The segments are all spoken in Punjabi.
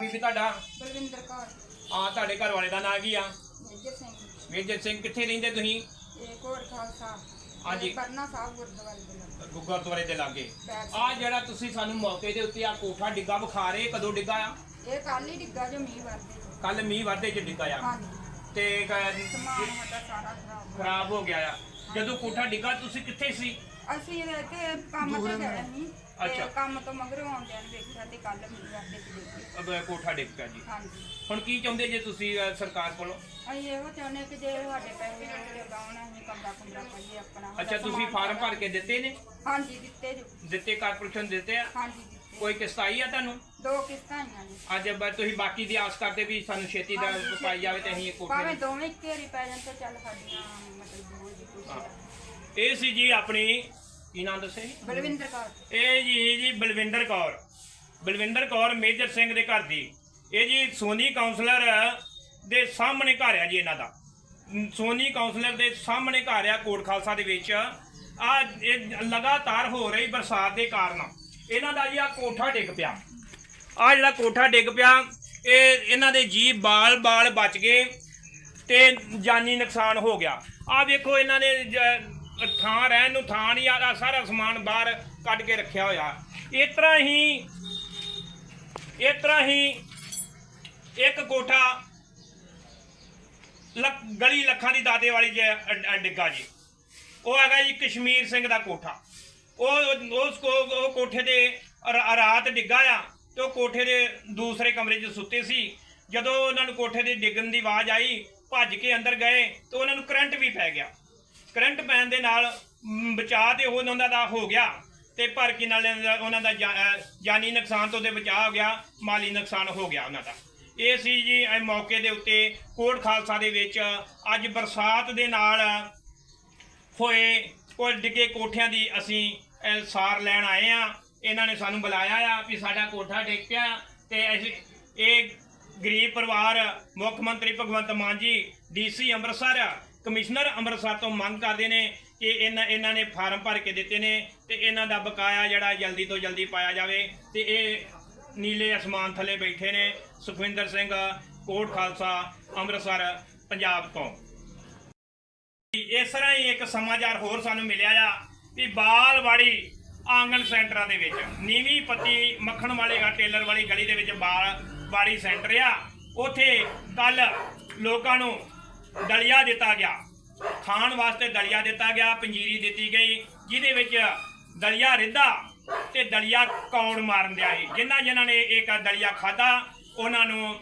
ਬੀਬੀ ਤੁਹਾਡਾ? ਬਲਵਿੰਦਰ ਕੌਰ। ਆ ਤੁਹਾਡੇ ਘਰ ਵਾਲੇ ਦਾ ਨਾਂ ਕੀ ਆ? ਮੇਜਰ ਸਿੰਘ ਮੇਜਰ ਸਿੰਘ ਕਿੱਥੇ ਰਹਿੰਦੇ ਤੁਸੀਂ? ਇਹ ਕੋਟ ਖਾਲਸਾ ਹਾਂਜੀ। ਪਰਨਾ ਸਾਹਿਬ ਗੁਰਦੁਆਰੇ ਦੇ ਨਾਲ ਗੁਰਦੁਆਰੇ ਦੇ ਲਾਗੇ। ਆ ਜਿਹੜਾ ਤੁਸੀਂ ਸਾਨੂੰ ਮੌਕੇ ਦੇ ਉੱਤੇ ਆ ਕੋਠਾ ਡਿੱਗਾ ਵਿਖਾ ਰਹੇ ਕਦੋਂ ਡਿੱਗਾ ਆ? ਇਹ ਕੱਲ ਹੀ ਡਿੱਗਾ ਜੋ ਮੀਂਹ ਵਰਦੇ ਕੱਲ ਮੀਂਹ ਵਾਧੇ ਚ ਡਿੱਗਾ ਆ। ਹਾਂਜੀ। ਤੇ ਕ- ਸਮਾਨ ਸਾਡਾ ਸਾਰਾ ਖਰਾਬ ਹੋ ਖਰਾਬ ਹੋ ਗਿਆ ਆ। ਜਦੋਂ ਕੋਠਾ ਡਿੱਗਾ ਤੁਸੀਂ ਕਿੱਥੇ ਸੀ। ਅਸੀਂ ਇਹ ਤੇ ਕੰਮ ਤੇ ਗਏ ਸੀ ਅੱਛਾ। ਤੇ ਕੰਮ ਤੋਂ ਮਗਰੋਂ ਆਉਂਦਿਆਂ ਨੂੰ ਵੇਖਿਆ ਤੇ ਕੱਲ ਮੀਂਹ ਵਰਦੇ ਚ ਡਿੱਗੇ ਅਬ ਕੋਠਾ ਡਿੱਗ ਪਿਆ ਜੀ। ਹਾਂਜੀ। ਹੁਣ ਕੀ ਚਾਹੁੰਦੇ ਜੇ ਤੁਸੀਂ ਅ, ਸਰਕਾਰ ਕੋਲੋਂ? ਅਸੀਂ ਇਹੋ ਚਾਹੁੰਦੇ ਕਿ ਜੇ ਸਾਡੇ ਪੈਸੇ ਨਾਲ ਲਗਾਉਣ ਅਸੀਂ ਕਮਰਾ ਕਮਰਾ ਪਾਈਏ ਆਪਣਾ। ਅੱਛਾ ਤੁਸੀਂ ਸਮਾਨ ਫਾਰਮ ਭਰ ਕੇ ਦਿੱਤੇ ਨੇ? ਹਾਂਜੀ ਦਿੱਤੇ ਜੋ। ਦਿੱਤੇ ਕਾਰਪੋਰੇਸ਼ਨ ਦਿੱਤੇ ਆ? ਹਾਂਜੀ ਦਿੱਤੇ। ਕੋਈ ਕਿਸ਼ਤ ਆਈ ਆ ਤੁਹਾਨੂੰ? ਦੋ ਕਿਸ਼ਤਾਂ ਆਈਆਂ ਨੇ। ਅੱਜ ਬ- ਤੁਸੀਂ ਬਾਕੀ ਦੀ ਆਸ ਕਰਦੇ ਵੀ ਸਾਨੂੰ ਛੇਤੀ ਦਾ ਹਾਂਜੀ, ਪਾਈ ਜਾਵੇ ਤੇ ਅਸੀਂ ਇਹ ਭਾਵੇਂ ਕੋਠੇ ਦੋਵੇਂ ਇੱਕੇ ਵਾਰੀ ਪੈ ਜਾਣ ਤੇ ਚੱਲ ਸਾਡੀਆਂ ਮਤਲਬ ਬਹੁਤ ਜੀ ਕੁਛ ਆ। ਇਹ ਸੀ ਜੀ ਆਪਣੀ ਕੀ ਨਾਮ ਦੱਸਿਆ ਜੀ? ਬਲਵਿੰਦਰ ਕੌਰ। ਇਹ ਜੀ ਜੀ ਬਲਵਿੰਦਰ ਕੌਰ। ਬਲਵਿੰਦਰ ਕੌਰ ਮੇਜਰ ਸਿੰਘ ਦੇ ਘਰ ਦੀ। ਇਹ ਜੀ ਸੋਨੀ ਕਾਉਂਸਲਰ ਦੇ ਸਾਹਮਣੇ ਘਰ ਆ ਜੀ ਇਹਨਾਂ ਦਾ। ਸੋਨੀ ਕਾਉਂਸਲਰ ਦੇ ਸਾਹਮਣੇ ਘਰ ਆ ਕੋਟ ਖਾਲਸਾ ਦੇ ਵਿੱਚ। ਆ ਇਹ ਲਗਾਤਾਰ ਹੋ ਰਹੀ ਬਰਸਾਤ ਦੇ ਕਾਰਨ। ਇਹਨਾਂ ਦਾ ਜੀ ਆ ਕੋਠਾ ਡਿੱਗ ਪਿਆ। ਆ ਜਿਹੜਾ ਕੋਠਾ ਡਿੱਗ ਪਿਆ ਇਹ ਇਹਨਾਂ ਦੇ ਜੀ ਬਾਲ ਬਾਲ ਬਚ ਗਏ ਤੇ ਜਾਨੀ ਨੁਕਸਾਨ ਹੋ ਗਿਆ। ਆ ਵੇਖੋ ਇਹਨਾਂ ਨੇ ਥਾਂ ਰਹਿਣ ਨੂੰ ਥਾਂ ਨਹੀਂ ਆ ਸਾਰਾ ਸਮਾਨ ਬਾਹਰ ਕੱਢ ਕੇ ਰੱਖਿਆ ਹੋਇਆ। ਇਸ ਤਰ੍ਹਾਂ ਹੀ, ਇਸ ਤਰ੍ਹਾਂ ਹੀ ਇੱਕ ਕੋਠਾ ਲੱਖ- ਗਲੀ ਲੱਖਾਂ ਦੀ ਦਾਤੇ ਵਾਲੀ ਜੇ ਡਿੱਗਾ ਜੀ। ਉਹ ਹੈਗਾ ਜੀ ਕਸ਼ਮੀਰ ਸਿੰਘ ਦਾ ਕੋਠਾ। ਉਹ, ਉਸ ਕੋ ਕੋਠੇ ਦੇ ਰਾਤ ਡਿੱਗਾ ਆ ਤੇ ਉਹ ਕੋਠੇ ਦੇ ਦੂਸਰੇ ਕਮਰੇ 'ਚ ਸੁੱਤੇ ਸੀ। ਜਦੋਂ ਉਹਨਾਂ ਨੂੰ ਕੋਠੇ ਦੇ ਡਿੱਗਣ ਦੀ ਆਵਾਜ਼ ਆਈ, ਭੱਜ ਕੇ ਅੰਦਰ ਗਏ ਤੇ ਉਹਨਾਂ ਨੂੰ ਕਰੰਟ ਵੀ ਪੈ ਗਿਆ। ਕਰੰਟ ਪੈਣ ਦੇ ਨਾਲ ਬਚਾਅ ਤੇ ਉਹ ਉਹਨਾਂ ਦਾ ਹੋ ਗਿਆ। ਤੇ ਪਰ ਕੀ ਨਾਲ ਉਹਨਾਂ ਦਾ ਜਾਨੀ ਨੁਕਸਾਨ ਤੋਂ ਤੇ ਬਚਾਅ ਹੋ ਗਿਆ, ਮਾਲੀ ਨੁਕਸਾਨ ਹੋ ਗਿਆ ਉਹਨਾਂ ਦਾ। ਇਹ ਸੀ ਜੀ, ਇਹ ਮੌਕੇ ਦੇ ਉੱਤੇ ਕੋਟ ਖਾਲਸਾ ਦੇ ਵਿੱਚ ਅੱਜ ਬਰਸਾਤ ਦੇ ਨਾਲ ਹੋਏ ਕੋਈ ਡਿੱਗੇ ਕੋਠਿਆਂ ਦੀ ਅਸੀਂ ਸਾਰ ਲੈਣ ਆਏ ਆ ਇਹਨਾਂ ਨੇ ਸਾਨੂੰ ਬੁਲਾਇਆ ਆ ਵੀ ਸਾਡਾ ਕੋਠਾ ਡਿੱਗ ਪਿਆ ਤੇ ਅਸੀਂ ਇਹ ਗਰੀਬ ਪਰਿਵਾਰ ਮੁੱਖ ਮੰਤਰੀ ਭਗਵੰਤ ਮਾਨ ਜੀ ਡੀਸੀ ਅੰਮ੍ਰਿਤਸਰ ਕਮਿਸ਼ਨਰ ਅੰਮ੍ਰਿਤਸਰ ਤੋਂ ਮੰਗ ਕਰਦੇ ਨੇ ਕਿ ਇਹਨਾਂ ਇਹਨਾਂ ਨੇ ਫਾਰਮ ਭਰ ਕੇ ਦਿੱਤੇ ਨੇ ਤੇ ਇਹਨਾਂ ਦਾ ਬਕਾਇਆ ਜਿਹੜਾ ਜਲਦੀ ਤੋਂ ਜਲਦੀ ਪਾਇਆ ਜਾਵੇ ਤੇ ਇਹ ਨੀਲੇ ਅਸਮਾਨ ਥੱਲੇ ਬੈਠੇ ਨੇ। ਸੁਖਵਿੰਦਰ ਸਿੰਘ ਕੋਟ ਖਾਲਸਾ, ਅੰਮ੍ਰਿਤਸਰ, ਪੰਜਾਬ ਤੋਂ। ਇਸ ਤਰ੍ਹਾਂ ਹੀ ਇੱਕ ਸਮਾਚਾਰ ਹੋਰ ਸਾਨੂੰ ਮਿਲਿਆ ਆ ਵੀ ਬਾਲਵਾੜੀ ਆਂਗਣ ਸੈਂਟਰਾਂ ਦੇ ਵਿੱਚ, ਨੀਵੀਂ ਪੱਤੀ ਮੱਖਣ ਵਾਲੇ ਆ ਟੇਲਰ ਵਾਲੀ ਗਲੀ ਦੇ ਵਿੱਚ ਬਾਲਵਾੜੀ ਸੈਂਟਰ ਆ। ਉਥੇ ਕੱਲ ਲੋਕਾਂ ਨੂੰ ਦਲੀਆ ਦਿੱਤਾ ਗਿਆ। ਖਾਣ ਵਾਸਤੇ ਦਲੀਆ ਦਿੱਤਾ ਗਿਆ, ਪੰਜੀਰੀ ਦਿੱਤੀ ਗਈ, ਜਿਹਦੇ ਵਿੱਚ ਦਲੀਆ ਰਿੱਧਾ ਤੇ ਦਲੀਆ ਕੌਣ ਮਾਰਨ ਦਿਆ ਸੀ। ਜਿਨ੍ਹਾਂ ਜਿਨ੍ਹਾਂ ਨੇ ਇਹ ਕ- ਦਲੀਆ ਖਾਦਾ ਉਹਨਾਂ ਨੂੰ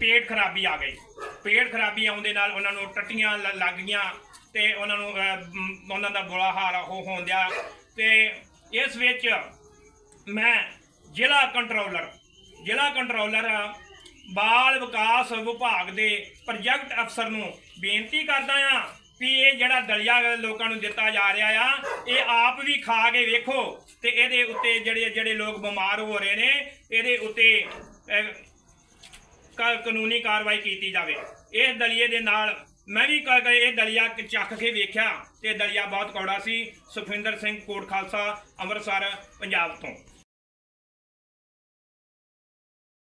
ਪੇਟ ਖਰਾਬੀ ਆ ਗਈ। ਪੇਟ ਖਰਾਬੀ ਆਉਣ ਦੇ ਨਾਲ ਉਹਨਾਂ ਨੂੰ ਟੱਟੀਆਂ ਲ- ਲੱਗ ਗਈਆਂ ਤੇ ਉਹਨਾਂ ਨੂੰ ਉਹਨਾਂ ਦਾ ਬੁਰਾ ਹਾਲ ਹੋ ਹੋਂਦਿਆ ਤੇ ਇਸ ਵਿੱਚ ਮੈਂ ਜ਼ਿਲ੍ਹਾ ਕੰਟਰੋਲਰ ਜ਼ਿਲ੍ਹਾ ਕੰਟਰੋਲਰ ਬਾਲ ਵਿਕਾਸ ਵਿਭਾਗ ਦੇ ਪ੍ਰੋਜੈਕਟ ਅਫਸਰ ਨੂੰ ਬੇਨਤੀ ਕਰਦਾ ਆ ਵੀ ਇਹ ਜਿਹੜਾ ਦਲੀਆ ਲੋਕਾਂ ਨੂੰ ਦਿੱਤਾ ਜਾ ਰਿਹਾ ਆ, ਇਹ ਆਪ ਵੀ ਖਾ ਕੇ ਵੇਖੋ ਤੇ ਇਹਦੇ ਉੱਤੇ ਜਿਹੜੇ ਜਿਹੜੇ ਲੋਕ ਬਿਮਾਰ ਹੋ ਰਹੇ ਨੇ, ਇਹਦੇ ਉੱਤੇ ਕ- ਕਾਨੂੰਨੀ ਕਾਰਵਾਈ ਕੀਤੀ ਜਾਵੇ। ਇਹ ਦਲੀਏ ਦੇ ਨਾਲ ਮੈਂ ਵੀ ਕ- ਕ- ਇਹ ਦਲੀਆ ਚੱਖ ਕੇ ਵੇਖਿਆ ਤੇ ਦਲੀਆ ਬਹੁਤ ਕੌੜਾ ਸੀ। ਸੁਖਵਿੰਦਰ ਸਿੰਘ ਕੋਟ ਖਾਲਸਾ, ਅੰਮ੍ਰਿਤਸਰ, ਪੰਜਾਬ ਤੋਂ।